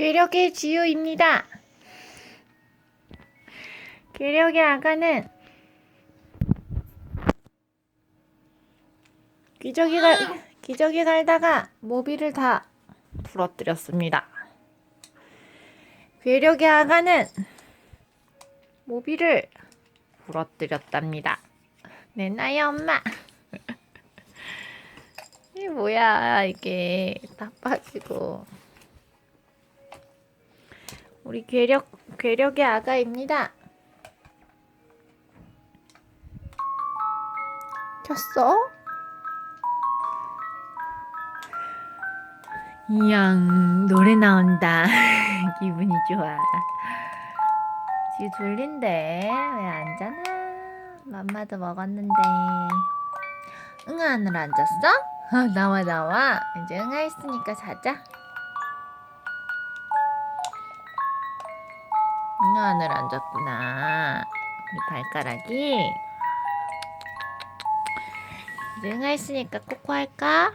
괴력의 지우입니다. 괴력의 아가는 기저귀 갈 기저귀 갈다가 모비를 다 부러뜨렸습니다. 괴력의 아가는 모비를 부러뜨렸답니다. 내놔요 엄마. 이게 뭐야 이게 다 빠지고. 우리 괴력 괴력의 아가입니다. 켰어? 이양 노래 나온다. 기분이 좋아. 지금 졸린데 왜 안 자나? 맘마도 먹었는데. 응아 하늘 앉았어? 아, 나와 나와. 이제 응아 했으니까 자자. 하늘 앉았구나. 우리 발가락이. 응아 했으니까 코코 할까?